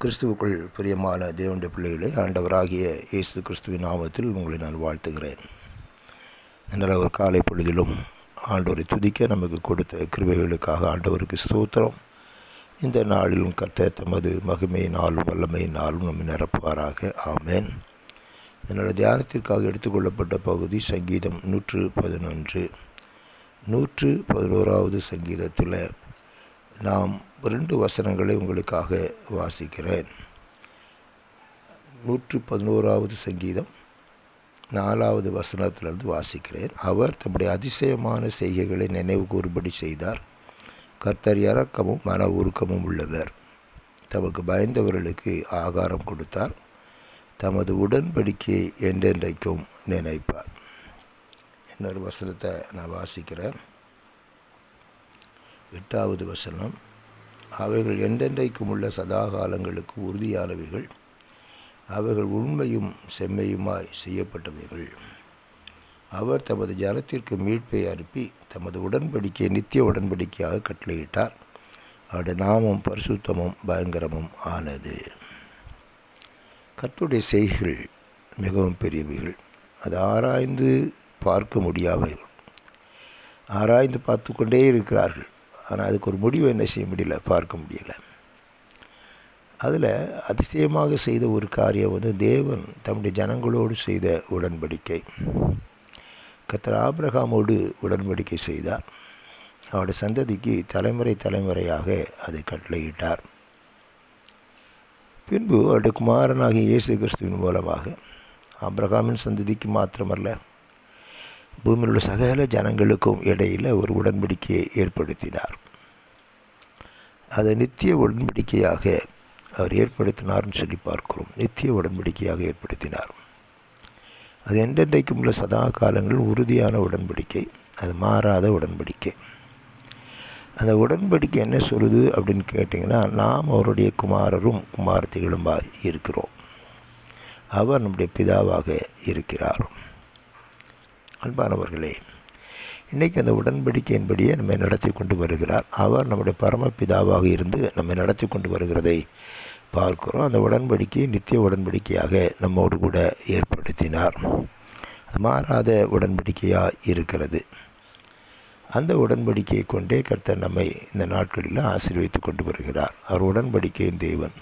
கிறிஸ்துவுக்குள் பிரியமான தேவனுடைய பிள்ளைகளை ஆண்டவராகிய இயேசு கிறிஸ்துவின் நாமத்தில் உங்களை நான் வாழ்த்துகிறேன். என்னால் ஒரு காலை பொழுதிலும் ஆண்டவரை துதிக்க நமக்கு கொடுத்த கிருபைகளுக்காக ஆண்டவருக்கு ஸ்தோத்திரம். இந்த நாளிலும் கத்த தமது மகிமையினாலும் வல்லமையினாலும் நம்மை நிரப்புவாராக. ஆமேன். என்னோடய தியானத்திற்காக எடுத்துக்கொள்ளப்பட்ட பகுதி சங்கீதம் நூற்று பதினொன்று. நூற்று பதினோராவது சங்கீதத்தில் நாம் ரெண்டு வசனங்களை உங்களுக்காக வாசிக்கிறேன். நூற்று பதினோராவது சங்கீதம் நாலாவது வசனத்திலிருந்து வாசிக்கிறேன். அவர் தம்முடைய அதிசயமான செய்கைகளை நினைவு கூறுபடி செய்தார். கர்த்தர் இறக்கமும் மன உருக்கமும் உள்ளவர். தமக்கு பயந்தவர்களுக்கு ஆகாரம் கொடுத்தார். தமது உடன்படிக்கையை என்றென்றைக்கும் நினைப்பார். இன்னொரு வசனத்தை நான் வாசிக்கிறேன். எட்டாவது வசனம் அவைகள் என்றென்றைக்கும் உள்ள சதாகாலங்களுக்கு உறுதியானவைகள் அவைகள் உண்மையும் செம்மையுமாய் செய்யப்பட்டவைகள். அவர் தமது ஜனத்திற்கு மீட்பை அனுப்பி தமது உடன்படிக்கையை நித்திய உடன்படிக்கையாக கட்டளையிட்டார். அவருடைய நாமம் பரிசுத்தமும் பயங்கரமும் ஆனது. கத்துடைய செய்கள் மிகவும் பெரியவைகள். அது ஆராய்ந்து பார்க்க முடியாதவர்கள். ஆராய்ந்து பார்த்து கொண்டே இருக்கிறார்கள். ஆனால் அதுக்கு ஒரு முடிவு என்ன செய்ய முடியல பார்க்க முடியலை. அதில் அதிசயமாக செய்த ஒரு காரியம் வந்து தேவன் தம்முடைய ஜனங்களோடு செய்த உடன்படிக்கை. கத்தர் ஆப்ரஹாமோடு உடன்படிக்கை செய்தார். அவருடைய சந்ததிக்கு தலைமுறை தலைமுறையாக அதை கட்டளையிட்டார். பின்பு அவருடைய குமாரனாகிய இயேசு கிறிஸ்துவின் மூலமாக ஆப்ரஹாமின் சந்ததிக்கு மாத்திரமல்ல பூமியில் உள்ள சகல ஜனங்களுக்கும் இடையில் ஒரு உடன்படிக்கையை ஏற்படுத்தினார். அதை நித்திய உடன்படிக்கையாக அவர் ஏற்படுத்தினார்னு சொல்லி பார்க்கிறோம். நித்திய உடன்படிக்கையாக ஏற்படுத்தினார். அது என்றென்றைக்கும் உள்ள சதா காலங்களில் உறுதியான உடன்படிக்கை. அது மாறாத உடன்படிக்கை. அந்த உடன்படிக்கை என்ன சொல்லுது அப்படின்னு கேட்டிங்கன்னா நாம் அவருடைய குமாரரும் குமாரத்திகளுமாய் இருக்கிறோம். அவர் நம்முடைய பிதாவாக இருக்கிறார். அன்பானவர்களே இன்றைக்கி அந்த உடன்படிக்கையின்படியே நம்மை நடத்தி கொண்டு வருகிறார். அவர் நம்முடைய பரமபிதாவாக இருந்து நம்மை நடத்தி கொண்டு வருகிறதை பார்க்கிறோம். அந்த உடன்படிக்கையை நித்திய உடன்படிக்கையாக நம்மோடு கூட ஏற்படுத்தினார். மாறாத உடன்படிக்கையாக இருக்கிறது. அந்த உடன்படிக்கையை கொண்டே கர்த்தர் நம்மை இந்த நாட்களில் ஆசீர்வித்து கொண்டு வருகிறார். அவர் உடன்படிக்கையின் தெய்வன்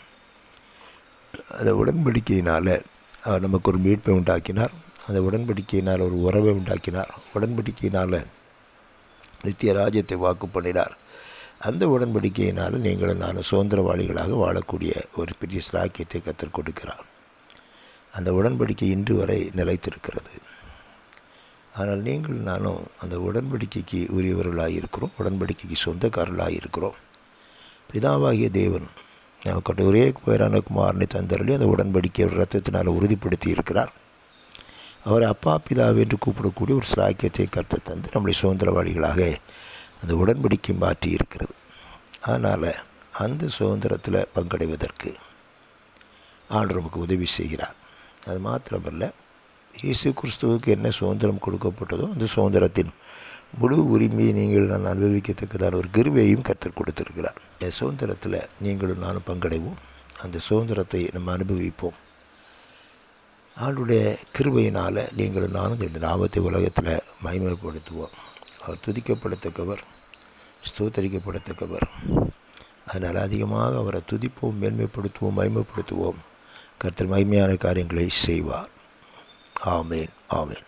அந்த உடன்படிக்கையினால் அவர் நமக்கு ஒரு மீட்பை உண்டாக்கினார். அந்த உடன்படிக்கையினால் ஒரு உறவை உண்டாக்கினார். உடன்படிக்கையினால் நித்திய ராஜ்யத்தை வாக்கு பண்ணினார். அந்த உடன்படிக்கையினால் நீங்களும் நான் சுதந்திரவாளிகளாக வாழக்கூடிய ஒரு பெரிய ஸ்லாக்கியத்தை கற்றுக் கொடுக்கிறார். அந்த உடன்படிக்கை இன்று வரை நிலைத்திருக்கிறது. ஆனால் நீங்கள் நானும் அந்த உடன்படிக்கைக்கு உரியவர்களாக இருக்கிறோம். உடன்படிக்கைக்கு சொந்தக்காரர்களாக இருக்கிறோம். பிதாவாகிய தேவன் நமக்கு ஒரே பேரான குமாரனை தந்தரலி அந்த உடன்படிக்கை ரத்தத்தினால் உறுதிப்படுத்தி இருக்கிறார். அவரை அப்பா பிதாவை என்று கூப்பிடக்கூடிய ஒரு சாக்கியத்தை கற்று தந்து நம்முடைய சுதந்திரவாளிகளாக அந்த உடன்படிக்கை மாற்றி இருக்கிறது. அதனால் அந்த சுதந்திரத்தில் பங்கடைவதற்கு ஆண்டு நமக்கு உதவி செய்கிறார். அது மாத்திரமல்ல இயேசு கிறிஸ்துவுக்கு என்ன சுதந்திரம் கொடுக்கப்பட்டதோ அந்த சுதந்திரத்தின் முழு உரிமையை நீங்கள் நான் அனுபவிக்கத்தக்கதான ஒரு கிருவையும் கற்றுக் கொடுத்திருக்கிறார். என் சுதந்திரத்தில் நீங்களும் நானும் பங்கடைவோம். அந்த சுதந்திரத்தை நம்ம அனுபவிப்போம். அவருடைய கிருபையினால் நீங்கள் நானும் இந்த லாபத்தை உலகத்தில் மகிமைப்படுத்துவோம். அவர் துதிக்கப்படத்தக்கவர் ஸ்தோத்தரிக்கப்படத்தக்கவர். அதனால் அதிகமாக அவரை துதிப்போம் மேன்மைப்படுத்துவோம் மகிமைப்படுத்துவோம். கர்த்தர் மகிமையான காரியங்களை செய்வார். ஆமேன் ஆமேன்.